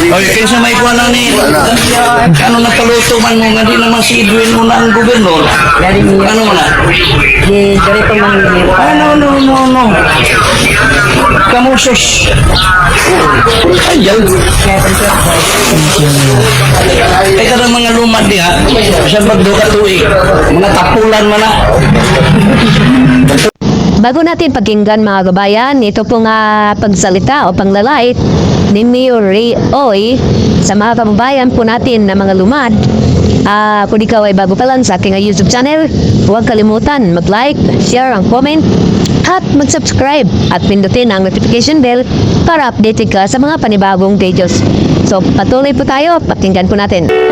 Oy, kaysa may kuha na ni, ano na paluto man mo, nga di naman si Edwin mo na ang gobernador. Ano na? Di dari pa man Ano, no, no, no. Kamusos. Ayaw. Ay, kada mga lumad diha, sa magdo ka tuig, mga tapulan mo na. Bago natin pakinggan mga kabayan, ito pong ah, pagsalita o panglalait ni Mayor Ray Oy sa mga kababayan po natin na mga lumad. Ah, kung ikaw ay bago pa lang sa aking YouTube channel, huwag kalimutan mag-like, share, ang comment, at mag-subscribe at pindutin ang notification bell para updated ka sa mga panibagong videos. So, patuloy po tayo, pakinggan po natin.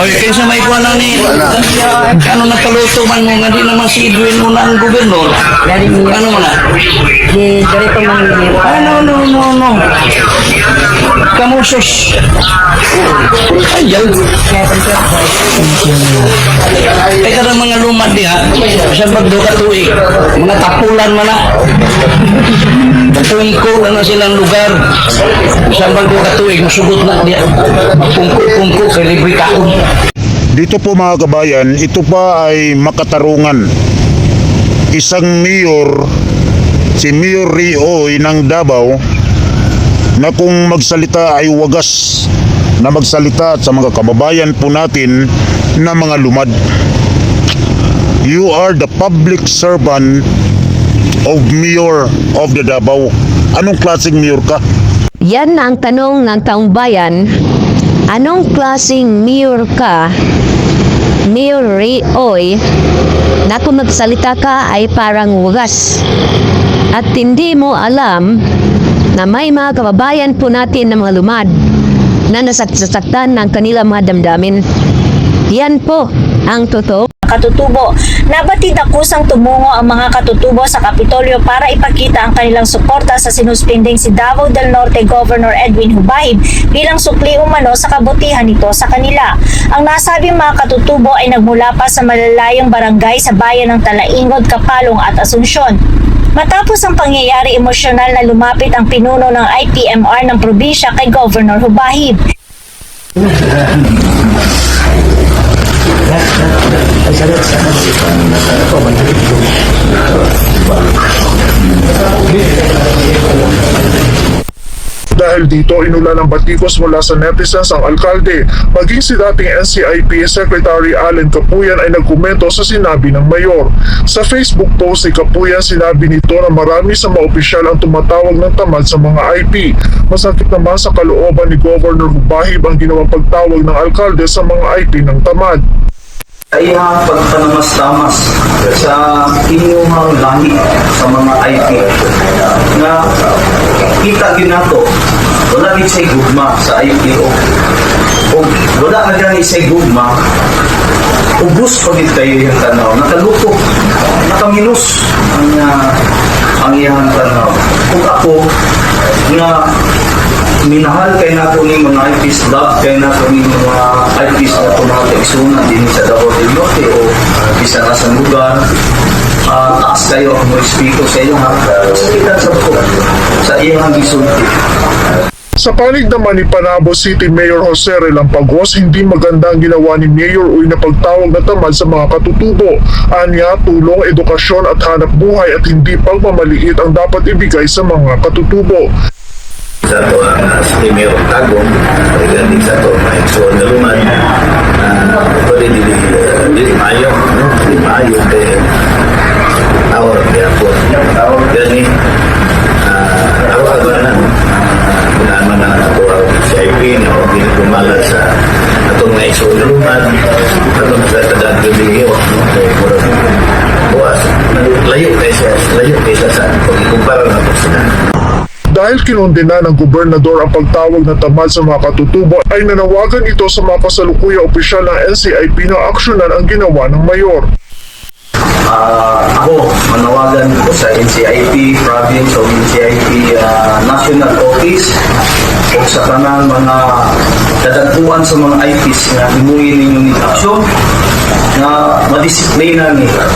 Oy, kaysa may kuha na ni, ano na paluto man mo, nga di naman si Edwin mo na ang gobernador. Ano mo na? di dari pa man ni Ano, no, no, no. Kamusos. Ayaw. Ay, kada mga lumad diha, sa magdo ka tuig, mga tapulan mo na. Tungko na silang lugar. Sa magdo ka tuig, masugot na diha. Pungko-pungko, kay libre. Dito po mga kabayan, ito pa ay makatarungan. Isang mayor, si Mayor Rio ng Davao, na kung magsalita ay wagas na magsalita sa mga kababayan po natin na mga lumad. You are the public servant of Mayor of the Davao. Anong klaseng mayor ka? Yan na ang tanong ng taong bayan. Anong klaseng mayor ka, Mayor Ray Oy, na kung magsalita ka ay parang wagas? At hindi mo alam na may mga kababayan po natin na mga lumad na nasasaktan ng kanilang mga damdamin. Yan po ang totoo. katutubo. Nabatid na kusang tumungo ang mga katutubo sa Kapitolyo para ipakita ang kanilang suporta sa sinuspinding si Davao del Norte Governor Edwin Hubahib bilang sukli umano sa kabutihan nito sa kanila. Ang nasabing mga katutubo ay nagmula pa sa malalayong barangay sa bayan ng Talaingod, Kapalong at Asunsyon. Matapos ang pangyayari emosyonal na lumapit ang pinuno ng IPMR ng probinsya kay Governor Hubahib. Dahil dito, inula ng batikos mula sa netizens ang alkalde. Maging si dating NCIP Secretary Allen Kapuyan ay nagkomento sa sinabi ng mayor. Sa Facebook post ni Kapuyan, sinabi nito na marami sa mga opisyal ang tumatawag ng tamad sa mga IP. Masakit naman sa kalooban ni Governor Hubahib ang ginawang pagtawag ng alkalde sa mga IP ng tamad. Ang pagpanamas-tamas sa inyong lahi sa mga IP na kita din nato wala din say gugma sa IPO o. Wala na gani say gugma ubus pa din kayo yung tanaw. Nakaluto nakaminus ang uh, ang iyang tanaw. Kung ako na minahal kay nato ni mga IPs love kay nato ni mga IPs na ito mga kaigsunan din sa Davao del Norte o isa na sa lugar uh, taas kayo ang mga speaker sa inyo ha sakitan sa ko sa iyong gisulti Sa panig naman ni Panabo City Mayor Jose Relampagos, hindi maganda ang ginawa ni Mayor Uy na pagtawag na tamad sa mga katutubo. Anya, tulong, edukasyon at hanap buhay at hindi pagmamaliit ang dapat ibigay sa mga katutubo. Sa to ang uh, Mayor Tagong regarding sa to may so na luman uh, pwede di di mayo no? Di mayo de awar de ako awar gani uh, awar ba na naman na ako ang CIP na ako ginagumala sa atong na iso na luman atong sa tadang gabi Dahil kinundena ng gobernador ang pagtawag na tamad sa mga katutubo ay nanawagan ito sa mga kasalukuyang opisyal ng NCIP na aksyonan ang ginawa ng mayor. Ah, ako, manawagan ko sa NCIP province o NCIP ah, national office o sa kanang mga kadagpuan sa mga IPs na himuyin ninyo ni aksyon na madisiplina ni uh,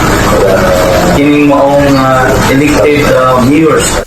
kining maong ah, elected ah, mayors